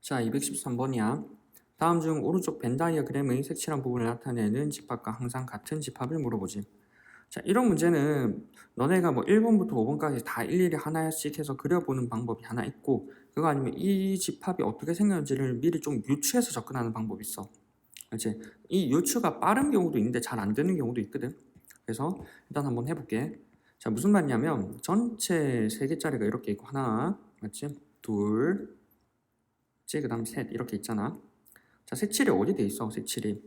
자, 213번이야. 다음 중 오른쪽 벤 다이어그램의 색칠한 부분을 나타내는 집합과 항상 같은 집합을 물어보지. 자, 이런 문제는 너네가 뭐 1번부터 5번까지 다 일일이 하나씩 해서 그려보는 방법이 하나 있고 그거 아니면 이 집합이 어떻게 생겼는지를 미리 좀 유추해서 접근하는 방법이 있어. 그렇지? 이 유추가 빠른 경우도 있는데 잘 안 되는 경우도 있거든. 그래서 일단 한번 해볼게. 자, 무슨 말이냐면 전체 세 개짜리가 이렇게 있고 하나, 맞지? 둘, 그 다음 셋 이렇게 있잖아. 자, 색칠이 어디 돼 있어? 색칠이.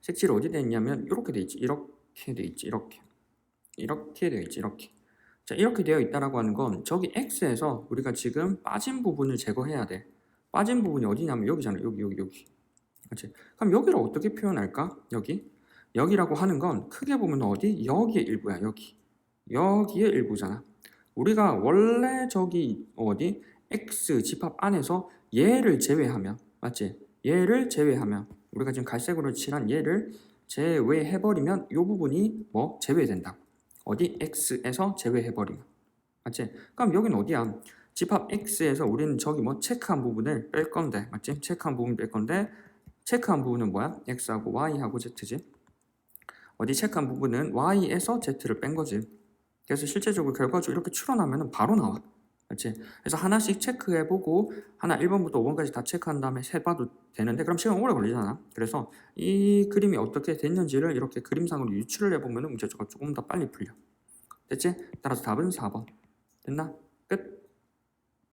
색칠이 어디 돼 있냐면 이렇게 돼 있지. 이렇게 돼 있지. 이렇게. 이렇게 되어 있지. 이렇게. 자, 이렇게 되어 있다라고 하는 건 저기 X에서 우리가 지금 빠진 부분을 제거해야 돼. 빠진 부분이 어디냐면 여기잖아. 여기 여기 여기. 그렇지? 그럼 여기를 어떻게 표현할까? 여기. 여기라고 하는 건 크게 보면 어디? 여기의 일부야. 여기. 여기의 일부잖아. 우리가 원래 저기 어디? X 집합 안에서 얘를 제외하면 맞지? 얘를 제외하면 우리가 지금 갈색으로 칠한 얘를 제외해버리면 이 부분이 뭐 제외된다. 어디 x에서 제외해버리면 맞지? 그럼 여기는 어디야? 집합 x에서 우리는 저기 뭐 체크한 부분을 뺄 건데 맞지? 체크한 부분 뺄 건데 체크한 부분은 뭐야? x하고 y하고 z지. 어디 체크한 부분은 y에서 z를 뺀 거지. 그래서 실제적으로 결과적으로 이렇게 추론하면 바로 나와. 그렇지? 그래서 하나씩 체크해보고 하나 1번부터 5번까지 다 체크한 다음에 세봐도 되는데 그럼 시간 오래 걸리잖아. 그래서 이 그림이 어떻게 됐는지를 이렇게 그림상으로 유추를 해보면 문제가 조금 더 빨리 풀려. 됐지? 따라서 답은 4번. 됐나? 끝.